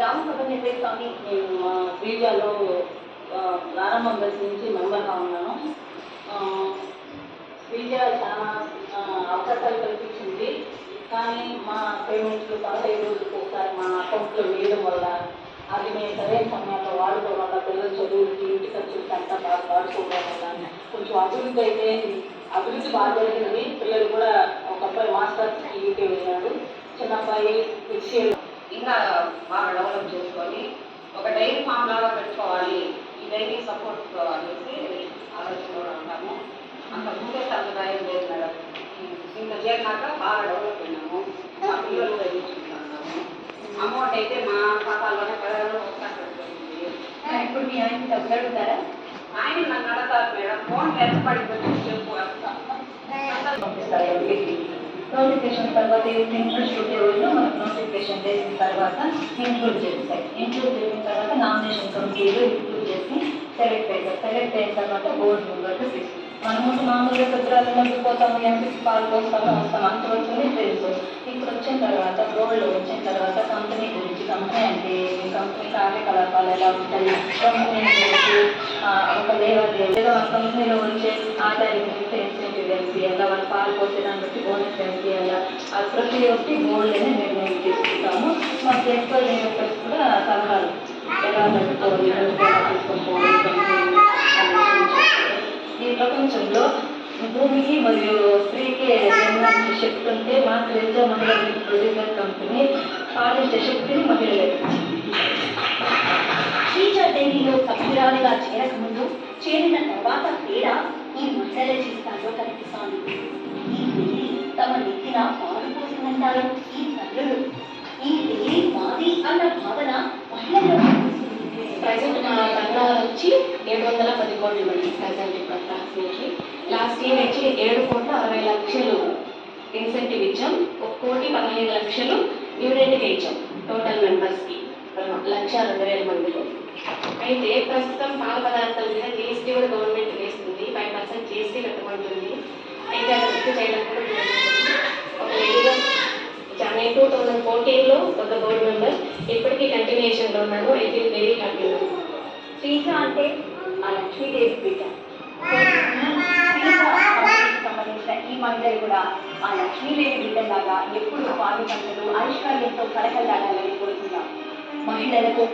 గ్రామ సభ నిర్వహిస్తామని నేను మా మీడియాలో ప్రారంభం దశ నుంచి మెంబర్గా ఉన్నాను. ఆ, మీడియా చాలా అవకాశాలు కల్పించింది. కానీ మా పేమెంట్లు పదహైదు రోజులకు ఒకసారి మా అకౌంట్లో వేయడం వల్ల అది మేము సరైన సమయంలో వాడుకోవడం వల్ల పిల్లల చదువులకి ఇంటి ఖర్చులకి అంతా బాగా వాడుకోవడం వల్ల కొంచెం అభివృద్ధి అయితే అభివృద్ధి బాగా జరిగింది పిల్లలు కూడా ఒక అబ్బాయి మాస్టర్స్కి యూకే వెళ్ళాడు చిన్న అబ్బాయి విషయంలో ఇంకా బాగా డెవలప్ చేసుకొని ఒక డైరీ ఫామ్ లాగా పెట్టుకోవాలి. ఈ డైరీ సపోర్ట్ అనేసి ఆలోచనలో ఉంటాము. అంత ముందే సంప్రదాయం లేదు మేడం. ఇంకా చేరినాక బాగా డెవలప్ అయినాము. మా పిల్లలు చదివించుకుంటున్నాము. అమౌంట్ అయితే మా ఖాతాలోనే ఒకసారి పెడుతుంది ఇప్పుడు మీ ఆయన డబ్బులు అడుగుతారా? ఆయన నన్ను అడతారు మేడం. ఫోన్ ఎంత పడిపోయి చెప్పు పంపిస్తారు ఎంపీకి నోటిఫికేషన్ తర్వాత ఇంట్రెస్ట్ ఉండే వాళ్ళు మనకు నోటిఫికేషన్ చేసిన తర్వాత ఇంక్లూడ్ చేస్తాయి. ఇంక్లూడ్ చేసిన తర్వాత నామినేషన్ కమిటీలు ఇంక్లూడ్ చేసి సెలెక్ట్ అవుతారు సెలెక్ట్ అయిన తర్వాత బోర్డు మెంబర్కి మనము మామూలుగా పెద్దరాలు పోతాము ఎంపీకి పాల్గొస్తాము వస్తాము వస్తాము అంతవరకు తెలుసు. ఇప్పుడు వచ్చిన తర్వాత గోల్డ్ వచ్చిన తర్వాత కంపెనీ గురించి కంపెనీ అంటే కంపెనీ కార్యకలాపాలు ఎలా ఉంటాయి కంపెనీ ఒక లేవర్ కంపెనీలో వచ్చే ఆదాయం గురించి ఇన్సెంటివ్ ఎంత ఇవ్వాలా పాలు పోసే దాన్ని బట్టి బోనస్ ఎంత ఇవ్వాలా అది ప్రతి ఒక్కటి బోర్డులోనే నిర్ణయం తీసుకుంటాము. మాకు ఎక్కువ డైరెక్టర్స్ కూడా సలహాలు ఎలా నడుపుకోవాలి ఎవరికి ఈ ప్రపంచంలో భూమికి మరియు స్త్రీకి జన్మించే శక్తి ఉంటే మా క్రేజా మహిళ ప్రొడ్యూసర్ కంపెనీ పాలించే శక్తిని మహిళలే. డైరీలో సభ్యురాలిగా చేరకముందు చేరిన తర్వాత తేడా ఈ మహిళల చేస్తారో కనిపిస్తోంది ఈ డైరీ తమ నెత్తిన పాలు పోసిందంటారు ఈ తల్లులు ఈ డైరీ మాది అన్న భావన మహిళల్లో ప్రజెంట్ మా బంగారం వచ్చి ఏడు వందల పది కోట్లు మేడం ప్రజెంట్ ఇప్పుడు అప్రాక్సిమేట్లీ లాస్ట్ ఇయర్ వచ్చి ఏడు కోట్ల అరవై లక్షలు ఇన్సెంటివ్ ఇచ్చాం. ఒక కోటి పదహైదు లక్షలు యూనిట్కి ఇచ్చాం. టోటల్ మెంబర్స్కి. లక్ష రెండు వేల మందిలో అయితే ప్రస్తుతం పాల పదార్థాల మీద జీఎస్టీ కూడా గవర్నమెంట్ వేస్తుంది. ఫైవ్ పర్సెంట్ జీఎస్టీ కట్టమంటుంది అయితే అది రద్దు చేయడం కూడా జరుగుతుంది. ఒక టూ థౌజండ్ ఫోర్టీన్లో ఒక బోర్డు మెంబర్ ఇప్పటికీ కంటిన్యూషన్లో ఉన్నాను I feel very happy Sreeja అంటే ఆ లక్ష్మీదేవి పీఠ సంబంధించిన ఈ మహిళలు కూడా ఆ లక్ష్మీదేవి బిడ్డలాగా ఎప్పుడు పాలు పంటలు ఆవిష్కార్యంతో కలకలాడాలని కోరుతున్నాం మహిళలకు